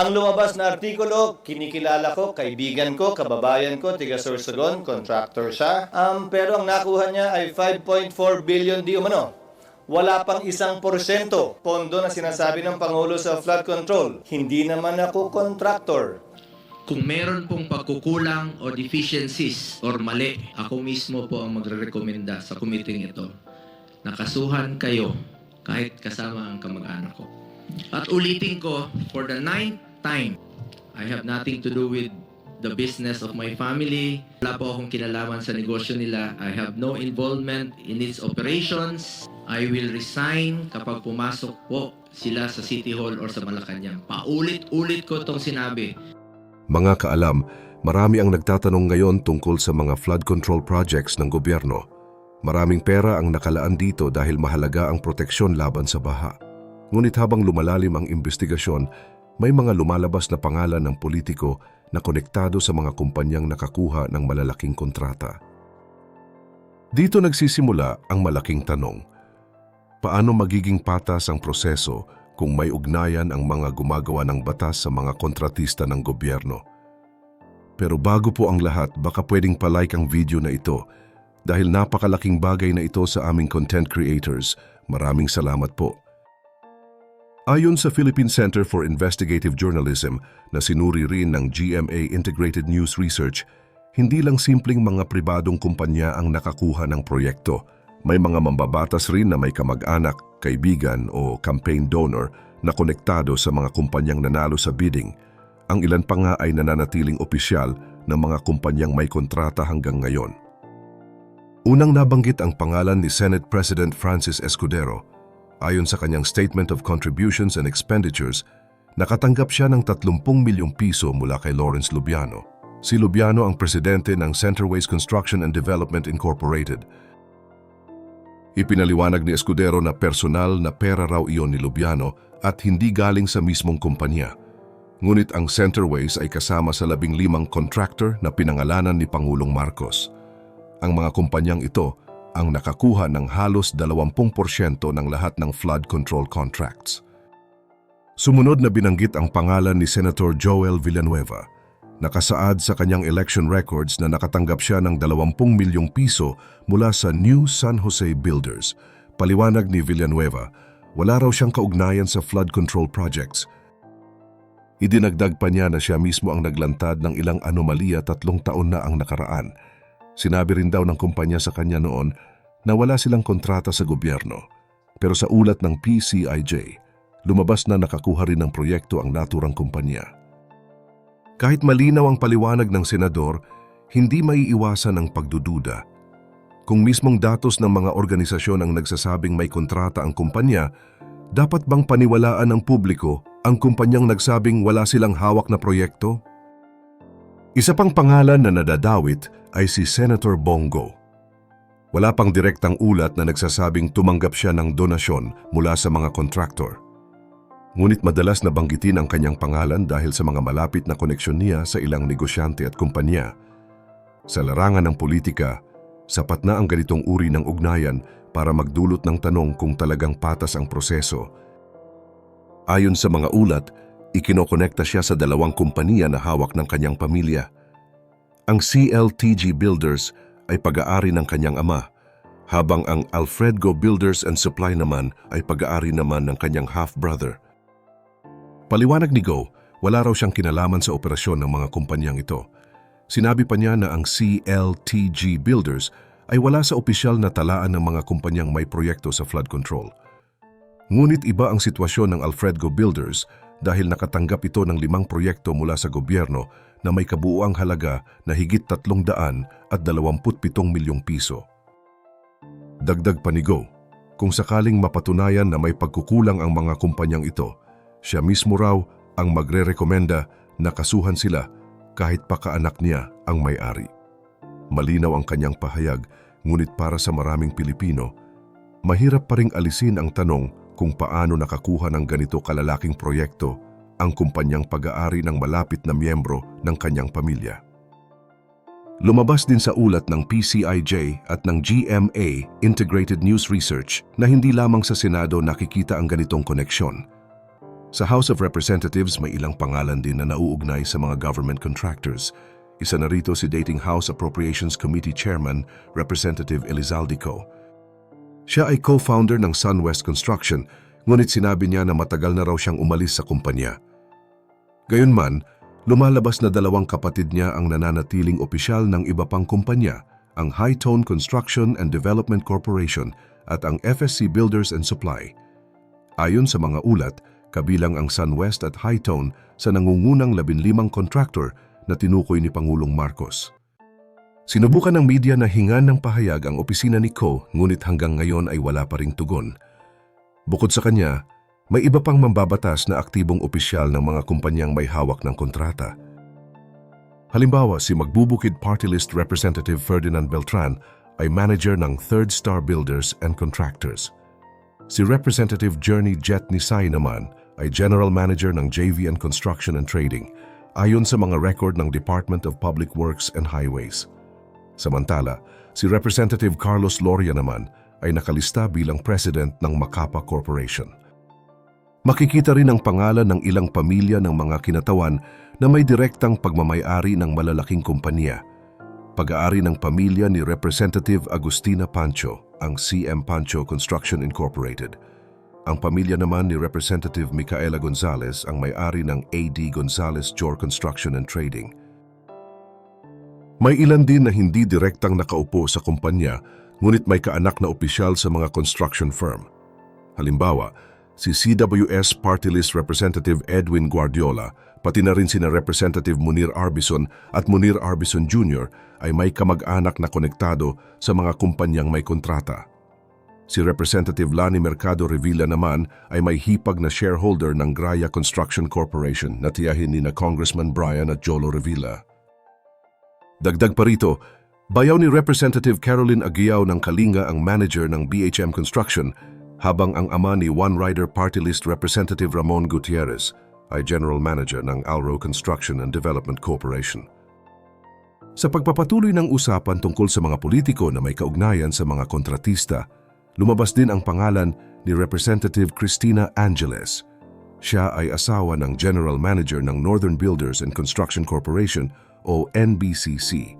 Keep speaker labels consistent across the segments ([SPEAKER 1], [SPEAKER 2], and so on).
[SPEAKER 1] Ang lumabas na artikulo, kinikilala ko, kaibigan ko, kababayan ko, tiga Sorsogon, contractor siya. Um, pero ang nakuha niya ay 5.4 billion di umano. Wala pang isang porsyento pondo na sinasabi ng Pangulo sa flood control. Hindi naman ako contractor.
[SPEAKER 2] Kung meron pong pagkukulang o deficiencies or mali, ako mismo po ang magre-recommenda sa committee ito. Nakasuhan kayo kahit kasama ang kamag-anak ko. At ulitin ko, for the ninth time, I have nothing to do with the business of my family. Wala po akong kinalaman sa negosyo nila. I have no involvement in its operations. I will resign kapag pumasok po sila sa City Hall or sa Malacanang. Paulit-ulit ko itong sinabi.
[SPEAKER 3] Mga kaalam, marami ang nagtatanong ngayon tungkol sa mga flood control projects ng gobyerno. Maraming pera ang nakalaan dito dahil mahalaga ang proteksyon laban sa baha. Ngunit habang lumalalim ang investigasyon, may mga lumalabas na pangalan ng politiko na konektado sa mga kumpanyang nakakuha ng malalaking kontrata. Dito nagsisimula ang malaking tanong. Paano magiging patas ang proseso kung may ugnayan ang mga gumagawa ng batas sa mga kontratista ng gobyerno? Pero bago po ang lahat, baka pwedeng palike ang video na ito dahil napakalaking bagay na ito sa aming content creators. Maraming salamat po. Ayon sa Philippine Center for Investigative Journalism na sinuri rin ng GMA Integrated News Research, hindi lang simpleng mga pribadong kumpanya ang nakakuha ng proyekto. May mga mambabatas rin na may kamag-anak, kaibigan o campaign donor na konektado sa mga kumpanyang nanalo sa bidding. Ang ilan pa nga ay nananatiling opisyal ng mga kumpanyang may kontrata hanggang ngayon. Unang nabanggit ang pangalan ni Senate President Francis Escudero. Ayon sa kanyang Statement of Contributions and Expenditures, nakatanggap siya ng 30 milyong piso mula kay Lawrence Lubiano. Si Lubiano ang presidente ng Centerways Construction and Development Incorporated. Ipinaliwanag ni Escudero na personal na pera raw iyon ni Lubiano at hindi galing sa mismong kumpanya. Ngunit ang Centerways ay kasama sa labing limang contractor na pinangalanan ni Pangulong Marcos. Ang mga kumpanyang ito ang nakakuha ng halos 20% ng lahat ng flood control contracts. Sumunod na binanggit ang pangalan ni Senator Joel Villanueva. Nakasaad sa kanyang election records na nakatanggap siya ng 20 milyong piso mula sa New San Jose Builders. Paliwanag ni Villanueva, wala raw siyang kaugnayan sa flood control projects. Idinagdag pa niya na siya mismo ang naglantad ng ilang anomalya tatlong taon na ang nakaraan. Sinabi rin daw ng kumpanya sa kanya noon na wala silang kontrata sa gobyerno. Pero sa ulat ng PCIJ, lumabas na nakakuha rin ng proyekto ang naturang kumpanya. Kahit malinaw ang paliwanag ng senador, hindi maiiwasan ang pagdududa. Kung mismong datos ng mga organisasyon ang nagsasabing may kontrata ang kumpanya, dapat bang paniwalaan ng publiko ang kumpanyang nagsabing wala silang hawak na proyekto? Isa pang pangalan na nadadawit ay si Senator Bongo. Wala pang direktang ulat na nagsasabing tumanggap siya ng donasyon mula sa mga kontraktor. Ngunit madalas na banggitin ang kanyang pangalan dahil sa mga malapit na koneksyon niya sa ilang negosyante at kumpanya. Sa larangan ng politika, sapat na ang ganitong uri ng ugnayan para magdulot ng tanong kung talagang patas ang proseso. Ayon sa mga ulat, ikinokonekta siya sa dalawang kumpanya na hawak ng kanyang pamilya. Ang CLTG Builders ay pag-aari ng kanyang ama, habang ang Alfredgo Builders and Supply naman ay pag-aari naman ng kanyang half-brother. Paliwanag ni Go, wala raw siyang kinalaman sa operasyon ng mga kumpanyang ito. Sinabi pa niya na ang CLTG Builders ay wala sa opisyal na talaan ng mga kumpanyang may proyekto sa flood control. Ngunit iba ang sitwasyon ng Alfredgo Builders dahil nakatanggap ito ng limang proyekto mula sa gobyerno na may kabuuang halaga na higit 300 at 27 milyong piso. Dagdag pa ni Go, kung sakaling mapatunayan na may pagkukulang ang mga kumpanyang ito, siya mismo raw ang magre-rekomenda na kasuhan sila kahit pa kaanak niya ang may-ari. Malinaw ang kanyang pahayag, ngunit para sa maraming Pilipino, mahirap pa ring alisin ang tanong kung paano nakakuha ng ganito kalalaking proyekto ang kumpanyang pag-aari ng malapit na miyembro ng kanyang pamilya. Lumabas din sa ulat ng PCIJ at ng GMA Integrated News Research na hindi lamang sa Senado nakikita ang ganitong koneksyon. Sa House of Representatives may ilang pangalan din na nauugnay sa mga government contractors. Isa na rito si dating House Appropriations Committee Chairman, Representative Elizaldico. Siya ay co-founder ng SunWest Construction, ngunit sinabi niya na matagal na raw siyang umalis sa kumpanya. Gayunman, lumalabas na dalawang kapatid niya ang nananatiling opisyal ng iba pang kumpanya, ang High Tone Construction and Development Corporation at ang FSC Builders and Supply. Ayon sa mga ulat, kabilang ang SunWest at High Tone sa nangungunang 15 contractor na tinukoy ni Pangulong Marcos. Sinubukan ng media na hingan ng pahayag ang opisina ni Ko ngunit hanggang ngayon ay wala pa ring tugon. Bukod sa kanya, may iba pang mambabatas na aktibong opisyal ng mga kumpanyang may hawak ng kontrata. Halimbawa, si Magbubukid Party List Representative Ferdinand Beltran ay manager ng Third Star Builders and Contractors. Si Representative Journey Jet Nisay naman ay General Manager ng JV and Construction and Trading ayon sa mga record ng Department of Public Works and Highways. Samantala, si Representative Carlos Loria naman ay nakalista bilang President ng Macapa Corporation. Makikita rin ang pangalan ng ilang pamilya ng mga kinatawan na may direktang pagmamayari ng malalaking kumpanya. Pag-aari ng pamilya ni Representative Agustina Pancho, ang CM Pancho Construction Incorporated. Ang pamilya naman ni Representative Micaela Gonzalez ang may-ari ng AD Gonzalez Jor Construction and Trading. May ilan din na hindi direktang nakaupo sa kumpanya ngunit may kaanak na opisyal sa mga construction firm. Halimbawa, si CWS Party List Representative Edwin Guardiola, pati na rin sina Representative Munir Arbison at Munir Arbison Jr. ay may kamag-anak na konektado sa mga kumpanyang may kontrata. Si Representative Lani Mercado Revilla naman ay may hipag na shareholder ng Graya Construction Corporation na tiyahin ni na Congressman Brian at Jolo Revilla. Dagdag pa rito, bayaw ni Representative Caroline Aguiao ng Kalinga ang manager ng BHM Construction habang ang ama ni One Rider Party List Representative Ramon Gutierrez ay General Manager ng Alro Construction and Development Corporation. Sa pagpapatuloy ng usapan tungkol sa mga politiko na may kaugnayan sa mga kontratista, lumabas din ang pangalan ni Representative Christina Angeles. Siya ay asawa ng General Manager ng Northern Builders and Construction Corporation o NBCC.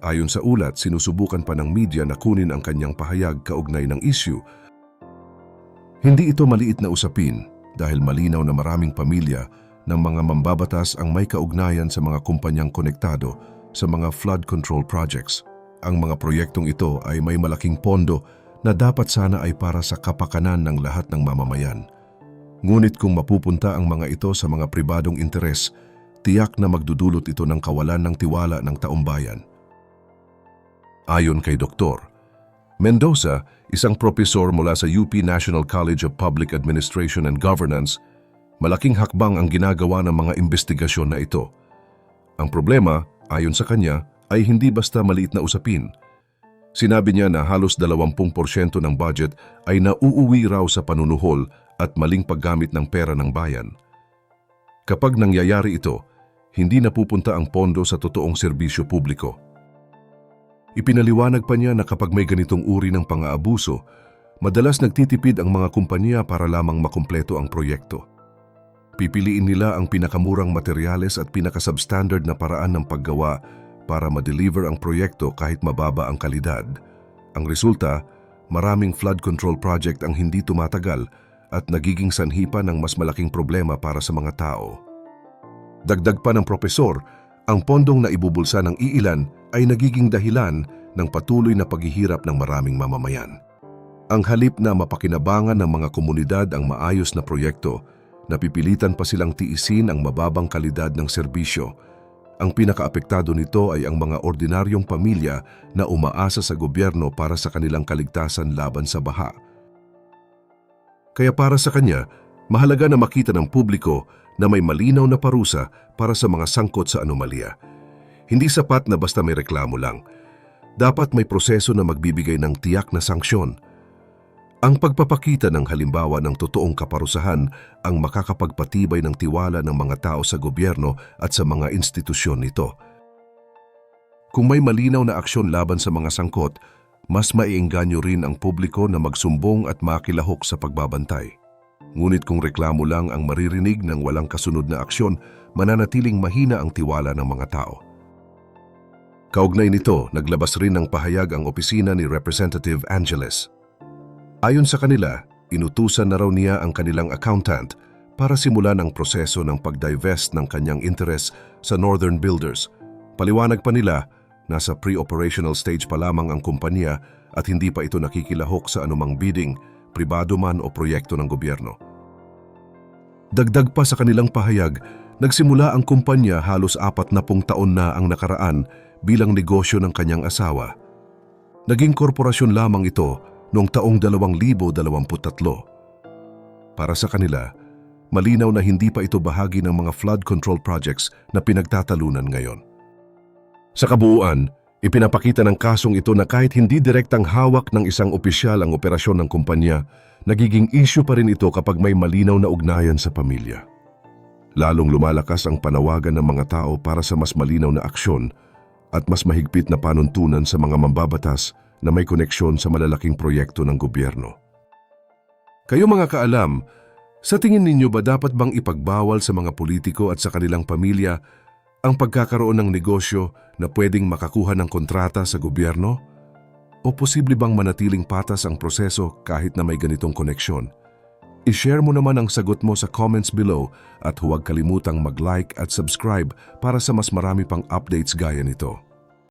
[SPEAKER 3] Ayon sa ulat, sinusubukan pa ng media na kunin ang kanyang pahayag kaugnay ng issue. Hindi ito maliit na usapin dahil malinaw na maraming pamilya ng mga mambabatas ang may kaugnayan sa mga kumpanyang konektado sa mga flood control projects. Ang mga proyektong ito ay may malaking pondo na dapat sana ay para sa kapakanan ng lahat ng mamamayan. Ngunit kung mapupunta ang mga ito sa mga pribadong interes, tiyak na magdudulot ito ng kawalan ng tiwala ng taumbayan. Ayon kay Doktor, Mendoza, isang propesor mula sa UP National College of Public Administration and Governance, malaking hakbang ang ginagawa ng mga investigasyon na ito. Ang problema, ayon sa kanya, ay hindi basta maliit na usapin. Sinabi niya na halos 20% ng budget ay nauuwi raw sa panunuhol at maling paggamit ng pera ng bayan. Kapag nangyayari ito, hindi napupunta ang pondo sa totoong serbisyo publiko. Ipinaliwanag pa niya na kapag may ganitong uri ng pang-aabuso, madalas nagtitipid ang mga kumpanya para lamang makumpleto ang proyekto. Pipiliin nila ang pinakamurang materyales at pinakasubstandard na paraan ng paggawa para ma-deliver ang proyekto kahit mababa ang kalidad. Ang resulta, maraming flood control project ang hindi tumatagal at nagiging sanhipa ng mas malaking problema para sa mga tao. Dagdag pa ng propesor, ang pondong na ibubulsa ng iilan ay nagiging dahilan ng patuloy na paghihirap ng maraming mamamayan. Ang halip na mapakinabangan ng mga komunidad ang maayos na proyekto, napipilitan pa silang tiisin ang mababang kalidad ng serbisyo. Ang pinakaapektado nito ay ang mga ordinaryong pamilya na umaasa sa gobyerno para sa kanilang kaligtasan laban sa baha. Kaya para sa kanya, mahalaga na makita ng publiko na may malinaw na parusa para sa mga sangkot sa anomalya. Hindi sapat na basta may reklamo lang. Dapat may proseso na magbibigay ng tiyak na sanksyon. Ang pagpapakita ng halimbawa ng totoong kaparusahan ang makakapagpatibay ng tiwala ng mga tao sa gobyerno at sa mga institusyon nito. Kung may malinaw na aksyon laban sa mga sangkot, mas maiengganyo rin ang publiko na magsumbong at makilahok sa pagbabantay. Ngunit kung reklamo lang ang maririnig ng walang kasunod na aksyon, mananatiling mahina ang tiwala ng mga tao. Kaugnay nito, naglabas rin ng pahayag ang opisina ni Representative Angeles. Ayon sa kanila, inutusan na raw niya ang kanilang accountant para simulan ang proseso ng pag-divest ng kanyang interes sa Northern Builders. Paliwanag pa nila, nasa pre-operational stage pa lamang ang kumpanya at hindi pa ito nakikilahok sa anumang bidding, pribado man o proyekto ng gobyerno. Dagdag pa sa kanilang pahayag, nagsimula ang kumpanya halos apat na pung taon na ang nakaraan bilang negosyo ng kanyang asawa. Naging korporasyon lamang ito noong taong 2023. Para sa kanila, malinaw na hindi pa ito bahagi ng mga flood control projects na pinagtatalunan ngayon. Sa kabuuan, ipinapakita ng kasong ito na kahit hindi direktang hawak ng isang opisyal ang operasyon ng kumpanya, nagiging issue pa rin ito kapag may malinaw na ugnayan sa pamilya. Lalong lumalakas ang panawagan ng mga tao para sa mas malinaw na aksyon at mas mahigpit na panuntunan sa mga mambabatas na may koneksyon sa malalaking proyekto ng gobyerno. Kayo mga kaalam, sa tingin ninyo ba dapat bang ipagbawal sa mga politiko at sa kanilang pamilya ang pagkakaroon ng negosyo na pwedeng makakuha ng kontrata sa gobyerno? O posible bang manatiling patas ang proseso kahit na may ganitong koneksyon? I-share mo naman ang sagot mo sa comments below at huwag kalimutang mag-like at subscribe para sa mas marami pang updates gaya nito.